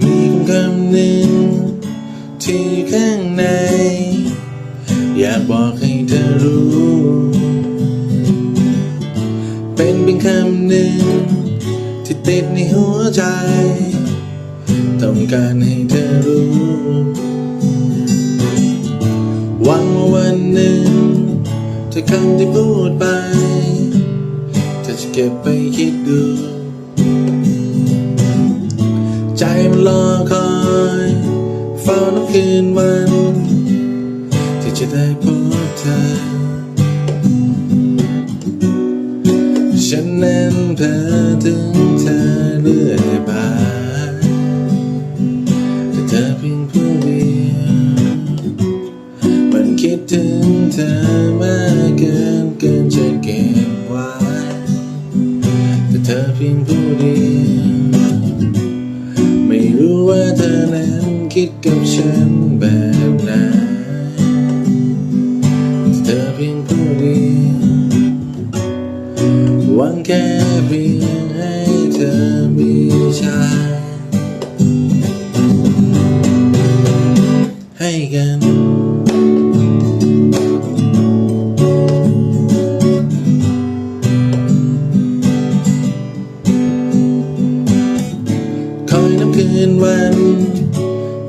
มีคำคำหนึ่งที่อยู่ข้างใน อยากบอกให้เธอรู้ เป็นเพียงคำหนึ่ง ที่ติดในหัวใจ ต้องการให้เธอรู้ หวังว่าวันหนึ่งถ้าคำที่พูดไปเธอจะเก็บไปคิดดู ใจมันรอคอยเฝ้าน้ำคืนวัน ที่จะได้พบเธอ ถึงเธอเรื่อยไปแต่เธอเพียงผู้เดียวมันคิดถึงเธอมากเกินเกินจะเก็บไว้แต่เธอเพียงผู้เดียวไม่รู้ว่าเธอนั้นคิดกับฉันแบบไหนแต่เธอเพียงผู้เดียวหวังแค่เพียง อยน้ำคืนวัน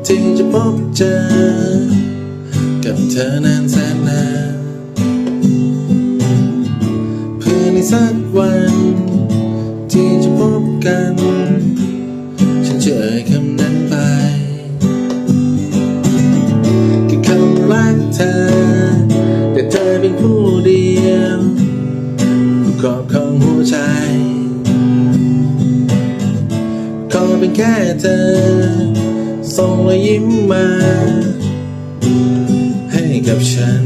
ที่จะพบเจอ กับเธอนานแสนนานเพื่อในสักวัน ที่จะพบกัน ฉันจอ่ยคำนั้นไปคือคำรักเธอ แต่เธอเป็นผู้ดี แค่เธอ ส่งรอยยิ้มมา ให้กับฉัน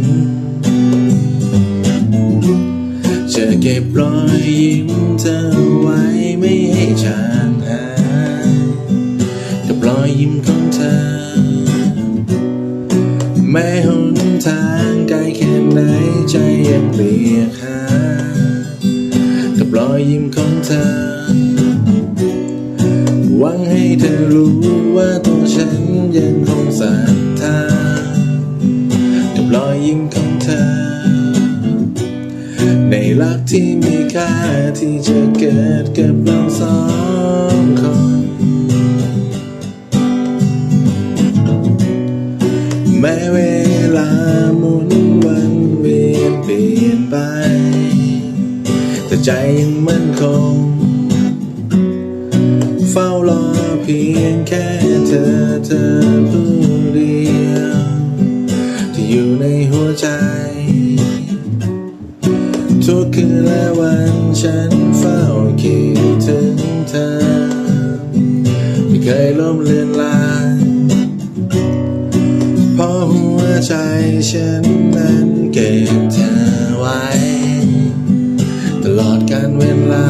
จะเก็บรอยยิ้มเธอไว้ไม่ให้จางหายกับรอยยิ้มของเธอ แม้หนทางไกลแค่ไหนใจยังเรียกหากับรอยยิ้มของเธอ หวังให้เธอรู้ว่าตัวฉันยังคงศรัทธากับรอยยิ้มของเธอ ในรักที่มีค่าที่จะเกิดกับเราสองคนแม้เวลาหมุนวันเวียนเปลี่ยนไป แต่ใจยังมั่นคง ฝ้ารอเพียงแค่เธอเธอผู้เดียวที่อยู่ในหัวใจ ทุกคืนและวันฉันเฝ้าคิดถึงเธอ ไม่เคยล้มเลือนลายเพราะหัวใจฉันนั้นเก็บเธอไว้ ตลอดการเวลา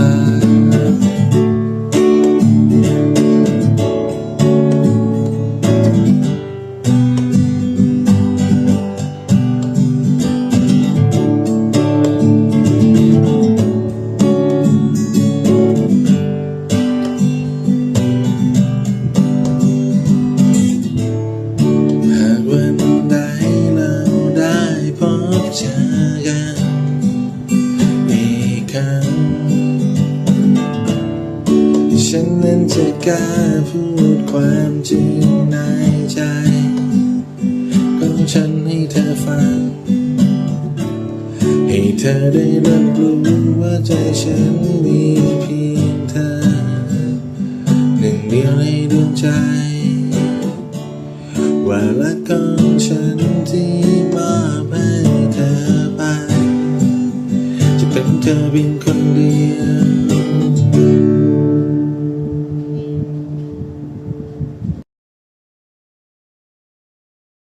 บเจอกันอีกครั้งฉันนั้นจะกล้าพูดความจริงในใจของฉันให้เธอฟัง ให้เธอได้รับรู้ว่าใจฉันมีเพียงเธอ หนึ่งเดียวในดวงใจ ว่ารักของฉันที่มอบให้ ธอเป็นคนเดียว